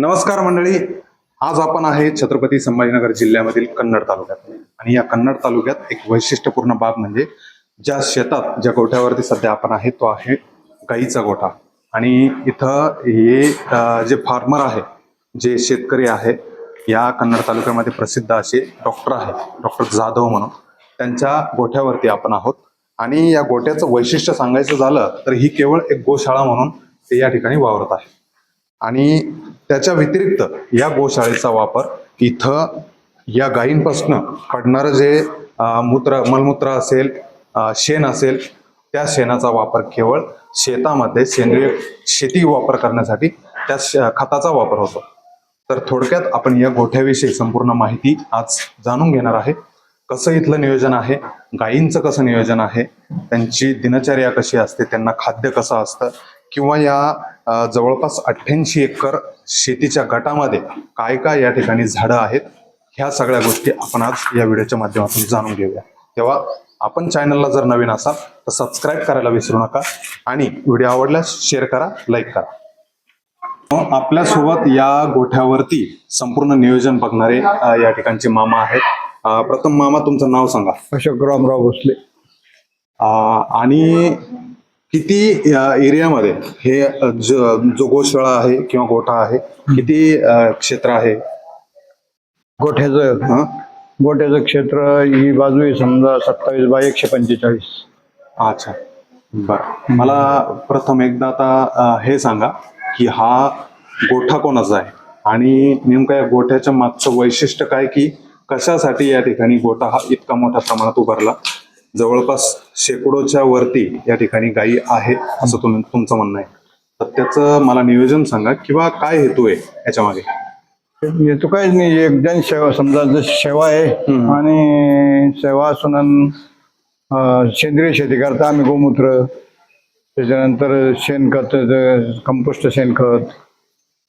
नमस्कार मंडळी. आज आपण आहे छत्रपती संभाजीनगर जिल्ह्यामधील कन्नड तालुक्यात. आणि या कन्नड तालुक्यात एक वैशिष्ट्यपूर्ण बाब म्हणजे ज्या शेतात ज्या गोठ्यावरती सध्या आपण आहे तो आहे गाईचा गोठा. आणि इथं हे जे फार्मर आहे जे शेतकरी आहे या कन्नड तालुक्यामध्ये प्रसिद्ध असे डॉक्टर आहेत. डॉक्टर जाधव म्हणून. त्यांच्या गोठ्यावरती आपण आहोत. आणि या गोठ्याचं वैशिष्ट्य सांगायचं झालं तर ही केवळ एक गोशाळा म्हणून ते या ठिकाणी वावरत आहे. आणि त्याच्या व्यतिरिक्त या गोशाळेचा वापर इथं या गायींपासून पडणारं जे मूत्र मलमूत्र असेल शेण असेल त्या शेणाचा वापर केवळ शेतामध्ये सेंद्रिय शेती वापर करण्यासाठी त्या खताचा वापर होतो. तर थोडक्यात आपण या गोठ्याविषयी संपूर्ण माहिती आज जाणून घेणार आहे. कसं इथलं नियोजन आहे? गायींचं कसं नियोजन आहे? त्यांची दिनचर्या कशी असते? त्यांना खाद्य कसं असतं? किंवा या जवळपास अठ्ठ्याऐंशी एकर शेतीच्या गटामध्ये काय काय या ठिकाणी झाडं आहेत ह्या सगळ्या गोष्टी आपण आज या व्हिडिओच्या माध्यमातून जाणून घेऊया. तेव्हा आपण चॅनलला जर नवीन असाल तर सबस्क्राईब करायला विसरू नका आणि व्हिडिओ आवडल्यास शेअर करा लाईक करा. आपल्यासोबत या गोठ्यावरती संपूर्ण नियोजन बघणारे या ठिकाणचे मामा आहेत. प्रथम मामा तुमचं नाव सांगा. अशोक रामराव भोसले. आणि किती एरियामध्ये हे ज- जो गोशाळा आहे किंवा गोठा आहे किती क्षेत्र आहे? गोठ्याचं? गोठ्याचं क्षेत्र ही बाजू आहे समजा सत्तावीस बाय एकशे पंचेचाळीस. अच्छा. बर. मला प्रथम एकदा आता हे सांगा की हा गोठा कोणाचा आहे? आणि नेमका या गोठ्याच्या मागचं वैशिष्ट्य काय की कशासाठी या ठिकाणी गोठा हा इतका मोठ्या प्रमाणात उभारला? जवळपास शेकडोच्या वरती या ठिकाणी गायी आहे असं तुम्ही तुमचं म्हणणं आहे. तर त्याचं मला नियोजन सांगा किंवा काय हेतू आहे याच्या मागे येतो काहीच नाही एक सेवा समजा जशी सेवा आहे हम्म. आणि सेवा असून अं, सेंद्रिय शेती करता आम्ही गोमूत्र त्याच्यानंतर शेणखत कंपोस्ट शेणखत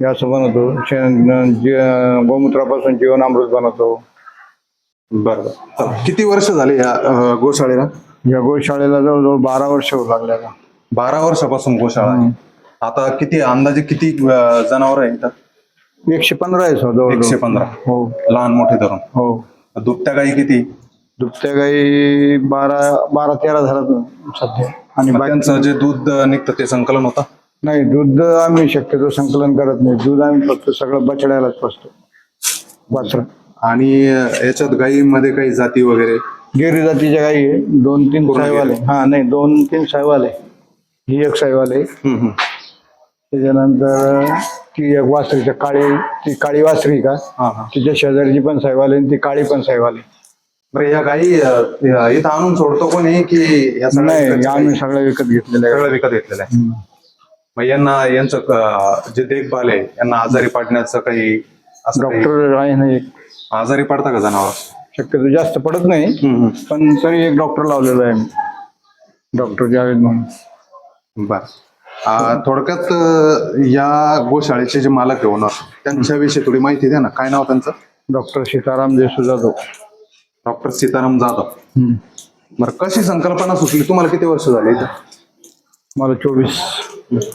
हे असं बनवतो. शेण जे- गोमूत्रापासून जीवनामृत बनवतो. बरं किती वर्ष झाले या अ, गोशाळेला? या गोशाळेला जवळजवळ बारा वर्ष होऊ लागल्याला बारा वर्षापासून गोशाळा आहे. आता किती अंदाजे किती जनावर आहे इथं? एकशे पंधरा आहे सर जवळ एकशे पंधरा. हो. लहान मोठे धरून हो. दुभत्या गाई किती? दुभत्या गाई बारा बारा तेरा झाला सध्या. आणि मग बाकी त्यांचं जे दूध निघतं ते संकलन होतं? नाही दूध आम्ही शक्यतो संकलन करत नाही. दूध आम्ही फक्त सगळं बछड्यालाच पसतो वासर. आणि याच्यात गाईमध्ये काही जाती वगैरे? गिरी जातीच्या गाई आहे. दोन तीन पूर्ण सायवाले हा नाही दोन तीन सायवाले ही एक हम्म, हम्म. त्याच्यानंतर ती एक वासरीच्या काळी ती काळी वासरी का? हा हा. तिच्या शेजारची पण सायवाले आणि ती काळी पण सायवाले बरं या गाई अ, इथं आणून सोडतो कोणी की या सगळ्या नाही आम्ही? सगळं विकत घेतलेलं आहे सगळं विकत घेतलेलं आहे हम्म. मग यांना यांचं जे देखभाल आहे यांना आजारी पडण्याचं काही असं काही डॉक्टर आहे ना एक. आजारी पडता का जनावर? शक्यतो जास्त पडत नाही. पण तरी एक डॉक्टर लावलेला आहे डॉक्टर जावेद म्हणून. बर. थोडक्यात अं, या गोशाळेचे जे मालक आहे ओनर त्यांच्याविषयी थोडी माहिती द्या ना. काय नाव त्यांचं? डॉक्टर सीताराम देशू जाधव. डॉक्टर सीताराम जाधव. बरं कशी संकल्पना सुचली? तुम्हाला किती वर्ष झाली इथं? मला चोवीस.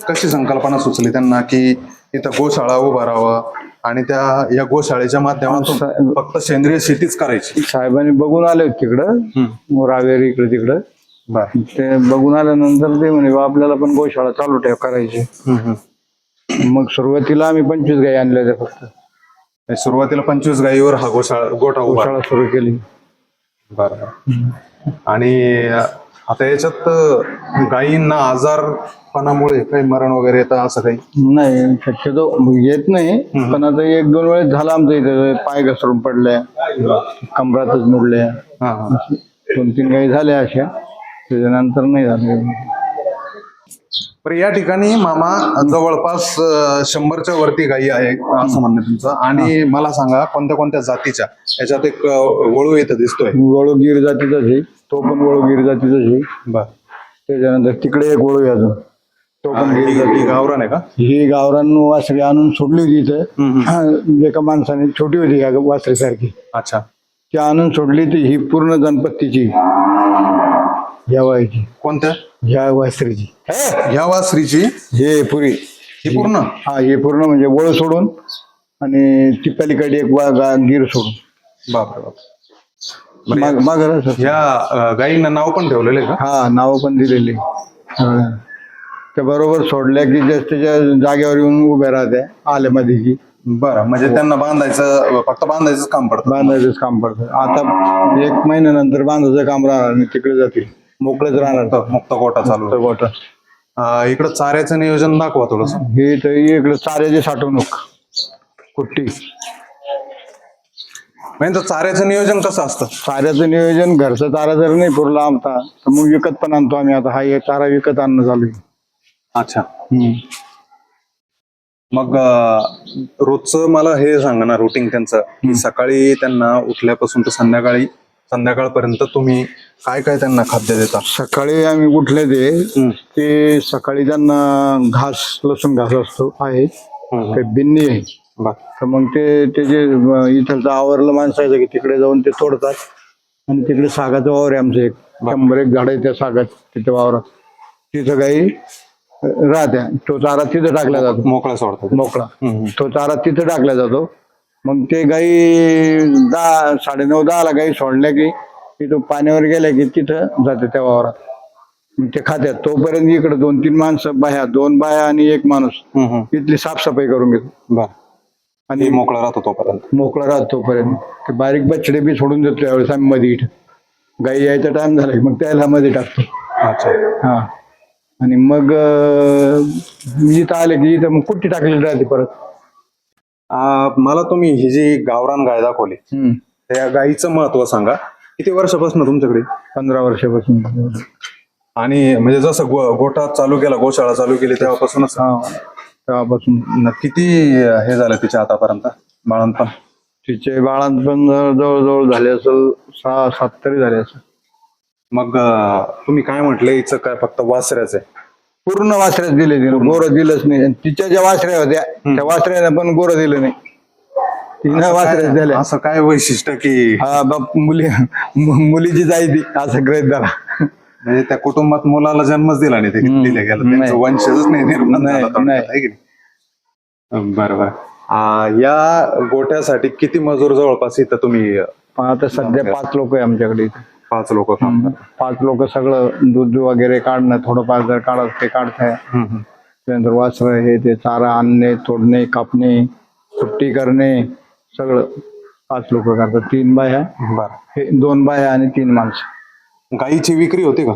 कशी संकल्पना सुचली त्यांना की इथं गोशाळा उभारावं आणि त्या या गोशाळेच्या माध्यमातून फक्त सेंद्रिय शेतीच करायची. साहेबांनी बघून आले तिकडं. रावेरी इकडे तिकडं. ते बघून आल्यानंतर ते म्हणे "बा, आपल्याला पण गोशाळा चालू ठेव करायची. मग सुरुवातीला आम्ही पंचवीस गाई आणल्या होत्या फक्त. सुरुवातीला पंचवीस गाईवर हा गोशाळा गोठा गोशाळा सुरू केली. बरं आणि आता याच्यात गायींना आजारपणामुळे काही मरण वगैरे येतं असं काही? नाही शक्यतो येत नाही. पण आता एक दोन वेळेस झाला आमचं इथं पाय घसरून पडल्या कमरातच मोडल्या हा हा. दोन तीन गाई झाल्या अशा. त्याच्यानंतर नाही झाले. बरं या ठिकाणी मामा जवळपास शंभरच्या वरती गायी आहे असं म्हणणं तुमचं. आणि मला सांगा कोणत्या कोणत्या जातीच्या? याच्यात एक वळू इथं दिसतोय. वळूगिर जातीचाच आहे. तो पण वळूगिर जातीचाच आहे. बर. त्याच्यानंतर तिकडे एक वळू आहे अजून. तो पण गिर जाती. गावरान आहे का? ही गावरान वासरी आणून सोडली होती इथं. एका माणसाने छोटी होती या वासरीसारखी. अच्छा. ती आणून सोडली ती ही पूर्ण गणपतीची. ह्या वयाची. कोणत्या ह्या वासरीची ह्या वासरीची हे पुरी. हे पूर्ण? हा हे पूर्ण म्हणजे वळ सोडून आणि ती पलीकडे एक वा- गा- गिर सोडून. बापरे बाप माग मागं राहा सर. या अं, गायींना नाव पण ठेवलेलं आहे का? हा नाव पण दिलेली. हा. ते बरोबर सोडल्या की जस्ट त्याच्या जागेवर येऊन उभ्या राहत्या आल्यामध्ये की बरं म्हणजे त्यांना बांधायचं फक्त बांधायचंच काम पडतं. बांधायचंच काम पडतं. आता एक महिन्यानंतर बांधायचं काम राहणार नाही तिकडे जातील. मोकळेच राहणार. मुक्त- गोटा चालू. गोटा इकडं चाऱ्याचं नियोजन दाखवा थोडस. हे तर इकडे चाऱ्याची साठवणूक. कुट्टी. म्हणजे तर चाऱ्याचं नियोजन कसं असतं? चाऱ्याचं नियोजन घरचा चारा जर नाही पुरला आमचा तर मग विकत पण आणतो आम्ही. आता हा एक चारा विकत आणणं चालू आहे. अच्छा. हम्म. मग रोजचं मला हे सांगा ना रुटीन त्यांचं सकाळी त्यांना उठल्यापासून तर संध्याकाळी संध्याकाळपर्यंत तुम्ही काय काय त्यांना खाद्य देता? सकाळी आम्ही उठले ते ते सकाळी त्यांना घास लसूण घास असतो आहे. ते बिन्नी आहे. तर मग ते ते जे इथलचं आवरलं माणसाचं की तिकडे जाऊन ते तोडतात. आणि तिकडे सागाचं वावर आहे आमचं एक. शंभर एक झाड आहे त्या सागात तिथे वावरात. तिथं काही राहत्या. तो चारा तिथं टाकला जातो. मोकळा सोडतात. मोकळा. तो चारा तिथं टाकला जातो. मग ते गाई दहा साडेनऊ दहाला गाई सोडल्या की तिथं पाण्यावर गेल्या की तिथं जाते त्या वावरात. मग ते खात्यात. तोपर्यंत इकडे दोन तीन माणसं बाया दोन बाया आणि एक माणूस. इथली साफसफाई करून घेतो. बर. आणि मोकळा राहतो तोपर्यंत. मोकळा राहतो तोपर्यंत. ते बारीक बछडे बी सोडून देतो यावेळेस आम्ही मध्ये इथं. गाई यायचा टाइम झाला की मग त्याला मध्ये टाकतो. अच्छा. हा. आणि मग अं, इथं आले की इथं मग कुट्टी टाकलेली राहते परत. मला तुम्ही ही जी गावरान गाय दाखवली. त्या गायीचं महत्त्व सांगा. किती वर्षापासून तुमच्याकडे? पंधरा वर्षापासून. आणि म्हणजे जसं गो- गोठा चालू केला गोशाळा चालू केली तेव्हापासूनच? तेव्हापासून. किती हे झालं तिच्या आतापर्यंत? बाळणपण तिचे बाळांपण जवळजवळ झाले असेल सहा सात तरी झाले असेल. मग तुम्ही काय म्हटलं? हिचं काय फक्त वासऱ्याच आहे. पूर्ण वासऱ्यात दिले तिनं गोरं दिलंच नाही. आणि तिच्या ज्या वासऱ्या होत्या त्या वासऱ्याने पण गोरं दिलं नाही. तिनं वासऱ्यात दिल्या असं काय वैशिष्ट्य की हा बाप मुली मु- मुलीची जाई ती असं ग्रहित धरा. म्हणजे त्या कुटुंबात मुलाला जन्मच दिला नाही ते हम्म. दिले गेलं त्यांचं नाही. वंशजच नाही निर्माण नाही, झाला थोडक्यात, नाही. आहे की नाही? अं, बरं बरं अं, या गोट्यासाठी किती मजूर जवळपास इथं तुम्ही आता सध्या पाच लोक आहे आमच्याकडे इथे. पाच लोक काम करता? पाच लोक सगळं दूध वगैरे काढणं थोडंफार जर काढत ते काढताय. हम्म, हम्म. त्यानंतर वासर हे ते चारा आणणे तोडणे कापणे सुट्टी करणे सगळं पाच लोक करतात. तीन बाया बरं. हे दोन बाया आणि तीन माणसं. गाईची विक्री होती का?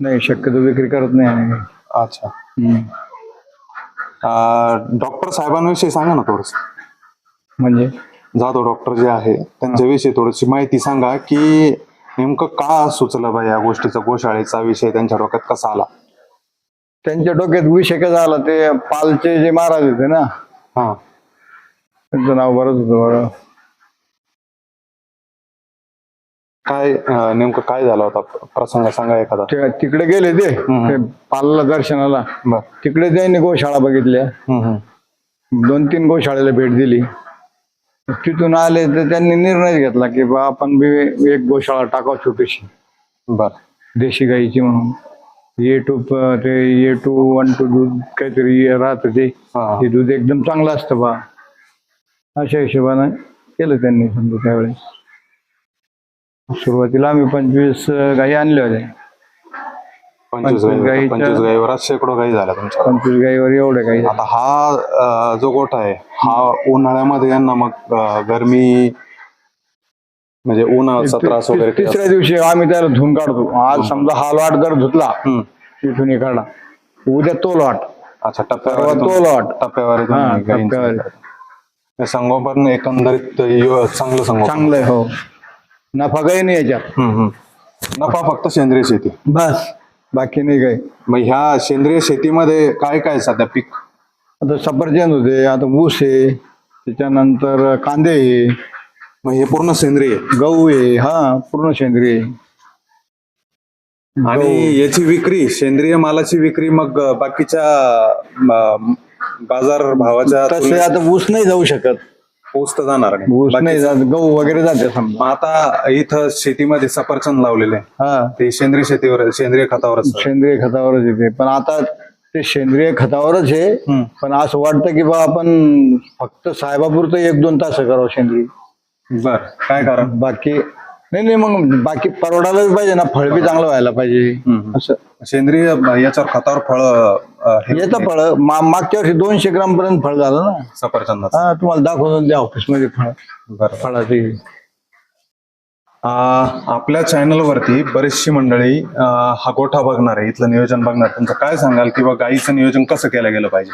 नाही शक्यतो विक्री करत नाही आम्ही. अच्छा. हम्म. अं, डॉक्टर साहेबांविषयी सांगा ना थोडस. म्हणजे? जाधव डॉक्टर जे आहे त्यांच्याविषयी थोडीशी माहिती सांगा की नेमकं का सुचलं बा या गोष्टीचा? गोशाळेचा विषय त्यांच्या डोक्यात कसा आला? त्यांच्या डोक्यात विषय कसा आला ते पालचे जे महाराज होते ना हा. त्यांचं नाव बरंच होतं बरं. काय अं, नेमकं काय झाला होता? प्रसंग सांगा एखादा. ते तिकडे गेले ते ते पालला दर्शनाला. बर. तिकडे त्यांनी गोशाळा बघितल्या. दोन तीन गोशाळेला भेट दिली. तिथून आले तर त्यांनी निर्णय घेतला की बा आपण बी एक गोशाळा टाकाव छोटीशी. बर. देशी गाईची म्हणून. ए टू ते ए टू वन टू दूध काहीतरी राहतं ते. हा. दूध एकदम चांगलं असतं बा. अशा हिशोबानं केलं त्यांनी समजा त्यावेळेस. सुरुवातीला आम्ही पंचवीस गाई आणल्या होत्या. पंचवीस गाई गाईच्या- पंचवीस शेकडो गाई झाल्या तुमच्या. पंचवीस गाईवर एवढ्या गाई आता हा अं, जो गोठा आहे हा उन्हाळ्यामध्ये यांना मग अं, गरमी म्हणजे उन्हाचा त्रास वगैरे काही तिसऱ्या दिवशी आम्ही त्याला धुवून काढतो. आज समजा हा लॉट जर धुतला हम्म. तिथून हे काढा उद्या तो लॉट. अच्छा परवा टप्प्यावर तो लॉट. टप्प्यावर हा तुम्ही गाईंचं. टप्प्यावर. हे संगोपन एकंदरीत यो- चांगलं संगोपन. चांगलं आहे हो. नफा काही नाही याच्यात. हम्म, हम्म. नफा फक्त सेंद्रिय शेती. बस. बाकी नाही काही. मग ह्या सेंद्रिय शेतीमध्ये काय काय सध्या पीक? आता सफरचंद होते आता ऊस आहे त्याच्यानंतर कांदे आहे. मग हे पूर्ण सेंद्रिय. गहू आहे हा पूर्ण सेंद्रिय आहे. आणि याची विक्री सेंद्रिय मालाची विक्री मग बाकीच्या बाजार भावाच्या तसे आता ऊस नाही जाऊ शकत. पोचत जाणार नाही. ऊस बाकी- नाही जात गहू वगैरे जाते समजा. आता इथं शेतीमध्ये सफरचंद लावलेले आहे हा. ते सेंद्रिय शेतीवर सेंद्रिय खतावर सेंद्रिय खतावरच येते. पण आता ते सेंद्रिय खतावरच आहे. हम्म. पण असं वाटतं की बा आपण फक्त साहेबापुरतं एक दोन तास करावं सेंद्रिय. बर. काय कारण? बाकी नाही नाही मग बाकी परवडायलाच पाहिजे ना. फळ बी चांगलं व्हायला पाहिजे. हम्म. असं. सेंद्रिय याच्यावर खतावर फळ येतं फळ मागच्या वर्षी दोनशे ग्राम पर्यंत फळ झालं ना? सफरचंदाचं. हा तुम्हाला दाखवून द्या ऑफिसमध्ये फळ फळाची. आपल्या चॅनलवरती बरीचशी मंडळी हा गोठा बघणार आहे इथलं नियोजन बघणार. त्यांचं काय सांगाल किंवा गाईचं नियोजन कसं केलं गेलं पाहिजे?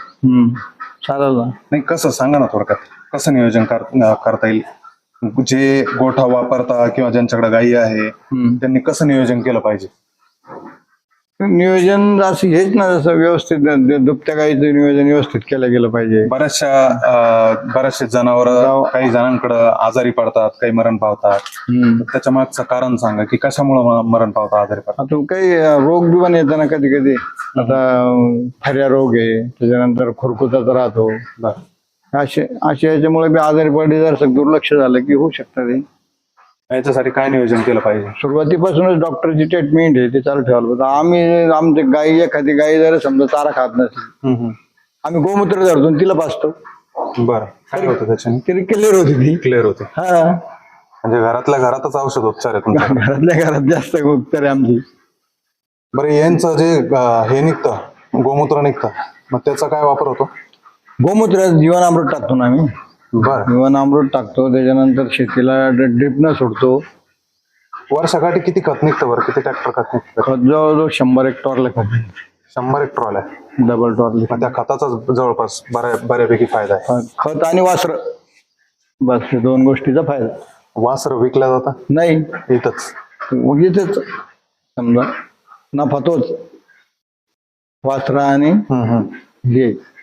चालेल ना. नाही कसं? सांगा ना थोडक्यात. कसं नियोजन कर- करता येईल? जे गोठा वापरता किंवा ज्यांच्याकडे गायी आहे. त्यांनी कसं नियोजन केलं पाहिजे? नियोजन असं हेच ना जसं व्यवस्थित द- दुभत्या गाईचं नियोजन व्यवस्थित केलं गेलं पाहिजे. बऱ्याचशा बऱ्याचशे जनावर काही जणांकडे आजारी पडतात काही मरण पावतात. त्याच्या मागचं कारण सांगा की कशामुळे मरण पावतात आजारी पडतात? काही रोग बी पण येतात ना कधी कधी. आता फऱ्या रोग आहे त्याच्यानंतर खुरकुताचा राहतो असे असे याच्यामुळे बी आजारी पडले जर दुर्लक्ष झालं की होऊ शकतं ते. याच्यासाठी काय नियोजन केलं पाहिजे? सुरुवातीपासूनच डॉक्टरची ट्रीटमेंट आहे ते चालू ठेवायला पाहिजे आम्ही आमची गाई एखादी गाई जर समजा चारा खात नसेल हम्म, हम्म. आम्ही गोमूत्र धरतो आणि तिला पाचतो बरं. काय होतं त्याच्याने? तरी क्लिअर होती ती. क्लिअर होते. हा. म्हणजे घरातल्या घरातच औषध उपचार आहे तुमचा? घरातल्या घरात जास्त तर आमची. बरं यांचं जे अं, हे निघतं गोमूत्र निघतं मग त्याचा काय वापर होतो? गोमूत्र जीवनामृत टाकतो ना आम्ही. बरं. जीवनामृत टाकतो त्याच्यानंतर शेतीला ड्रिपनं सोडतो. वर्षाकाठी किती खत निघतं बरं? किती ट्रॅक्टर खत निघतं? खत जवळजवळ शंभर एक टॉरला खत. शंभर एक ट्रॉल. आहे डबल टॉरले. मग त्या खताचा जवळपास बऱ्या बऱ्यापैकी फायदा आहे. खत आणि वासर. बस हे दोन गोष्टीचा फायदा. वासर विकल्या जातं? नाही. इथंच. उगीच समजा नफा तोच. वासरा आणि हम्म, हम्म. हे.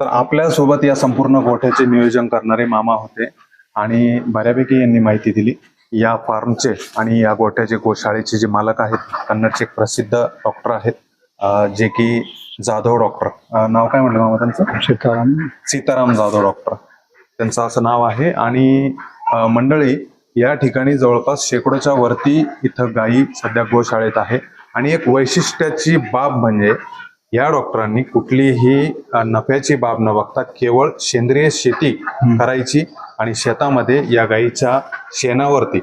तर आपल्यासोबत या संपूर्ण गोठ्याचे नियोजन करणारे मामा होते आणि बऱ्यापैकी यांनी माहिती दिली. या फार्मचे आणि या गोठ्याचे गोशाळेचे जे मालक आहेत कन्नडचे प्रसिद्ध डॉक्टर आहेत जे की जाधव डॉक्टर नाव काय म्हटलं मामा त्यांचं? सीताराम. सीताराम जाधव डॉक्टर त्यांचं असं नाव आहे आणि मंडळी या ठिकाणी जवळपास शेकडोच्या वरती इथं गायी सध्या गोशाळेत आहे. आणि एक वैशिष्ट्याची बाब म्हणजे या डॉक्टरांनी कुठलीही नफ्याची बाब न बघता केवळ सेंद्रिय शेती करायची आणि शेतामध्ये या गायीच्या शेणावरती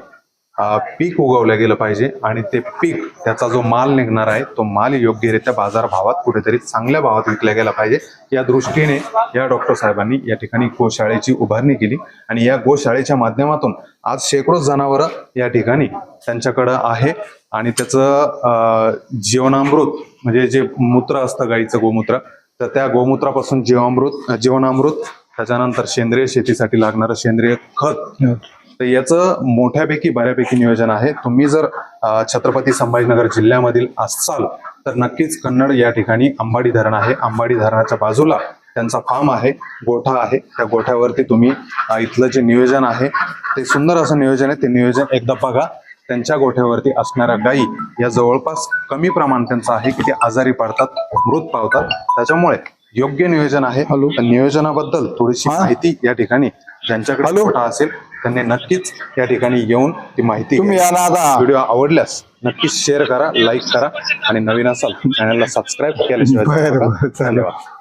पीक उगवलं गेलं पाहिजे आणि ते पीक त्याचा जो माल निघणार आहे तो माल योग्यरित्या बाजार भावात कुठेतरी चांगल्या भावात विकला गेला पाहिजे. या दृष्टीने या डॉक्टर साहेबांनी या ठिकाणी गोशाळेची उभारणी केली आणि या गोशाळेच्या माध्यमातून आज शेकडो जनावरं या ठिकाणी त्यांच्याकडं आहे आणि त्याचं जीवनामृत म्हणजे जे मूत्र असतं गाईचं गोमूत्र तर त्या गोमूत्रापासून जीवामृत जीवनामृत त्याच्यानंतर सेंद्रिय शेतीसाठी लागणारं सेंद्रिय खत. तर याचं मोठ्यापैकी बऱ्यापैकी नियोजन आहे. तुम्ही जर छत्रपती संभाजीनगर जिल्ह्यामधील असाल तर नक्कीच कन्नड या ठिकाणी अंबाडी धरण आहे. अंबाडी धरणाच्या बाजूला त्यांचा फार्म आहे गोठा आहे. त्या गोठ्यावरती तुम्ही इथलं जे नियोजन आहे ते सुंदर असं नियोजन आहे. ते नियोजन एकदा बघा. त्यांच्या गोठ्यावरती असणाऱ्या गायी या जवळपास कमी प्रमाण त्यांचं आहे की ते आजारी पडतात मृत पावतात त्याच्यामुळे योग्य नियोजन आहे हॅलो. तर नियोजनाबद्दल थोडीशी. माहिती या ठिकाणी ज्यांच्याकडे. गोठा असेल त्यांनी नक्कीच या ठिकाणी येऊन ती माहिती व्हिडिओ आवडल्यास नक्कीच शेअर करा लाईक करा आणि नवीन असाल चॅनलला सबस्क्राईब केल्याशिवाय. धन्यवाद